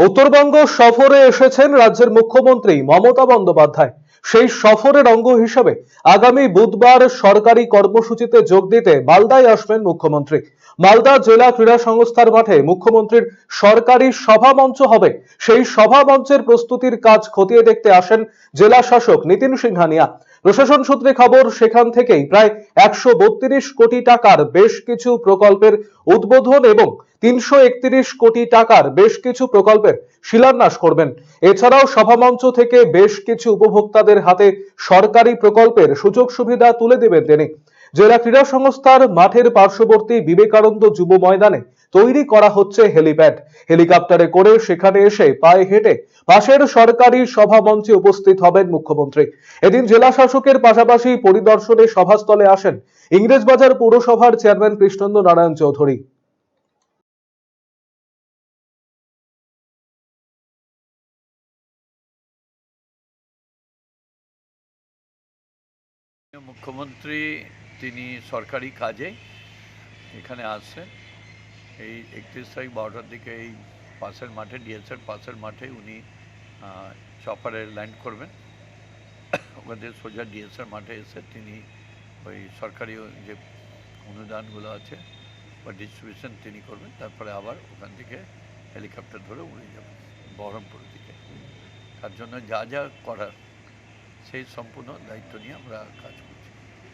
উত্তরবঙ্গ সফরে এসেছেন রাজ্যের মুখ্যমন্ত্রী মমতা বন্দ্যোপাধ্যায়। সেই সফরের অঙ্গ হিসেবে আগামী বুধবার সরকারি কর্মসূচিতে যোগ দিতে মালদায় আসবেন মুখ্যমন্ত্রী। মালদা জেলা ক্রীড়া সংস্থার মাঠে মুখ্যমন্ত্রীর সরকারি সভা মঞ্চ হবে। সেই সভা মঞ্চের প্রস্তুতির কাজ খতিয়ে দেখতে আসেন জেলা শাসক নীতিন সিংহানিয়া। প্রশাসন সূত্রে খবর, সেখান থেকেই প্রায় একশো বত্রিশ কোটি টাকার বেশ কিছু প্রকল্পের উদ্বোধন এবং তিনশো একত্রিশ কোটি টাকার বেশ কিছু প্রকল্পের শিলান্যাস করবেন। এছাড়াও সভামঞ্চ থেকে বেশ কিছু উপভোক্তাদের হাতে সরকারি প্রকল্পের সুযোগ সুবিধা তুলে দেবেন তিনি। জেলা ক্রীড়া সংস্থার মাঠের পার্শ্ববর্তী বিবেকানন্দ যুব ময়দানে তৈরি করা হচ্ছে হেলিপ্যাড। হেলিকপ্টারে করে সেখানে এসে পায়ে হেঁটে পাশের সরকারি সভা মঞ্চে উপস্থিত হবেন মুখ্যমন্ত্রী। এদিন জেলা শাসকের পাশাপাশি পরিদর্শনে সভাস্থলে আসেন ইংরেজবাজার পৌরসভার চেয়ারম্যান কৃষ্ণেন্দ্র নারায়ণ চৌধুরী। মুখ্যমন্ত্রী, তিনি সরকারি কাজে এখানে আসছেন। এই একত্রিশ তারিখ বারোটার দিকে এই পাশের মাঠে, ডিএসএর পাশের মাঠে উনি চপারে ল্যান্ড করবেন। ওখানে সোজা ডিএসএর মাঠে এসে তিনি ওই সরকারি যে অনুদানগুলো আছে বা ডিস্ট্রিবিউশন তিনি করবেন, তারপরে আবার ওখান থেকে হেলিকপ্টার ধরে উড়ে যাবেন, বহরমপুর দিকে। তার জন্য যা যা করার সেই সম্পূর্ণ দায়িত্ব নিয়ে আমরা কাজ করি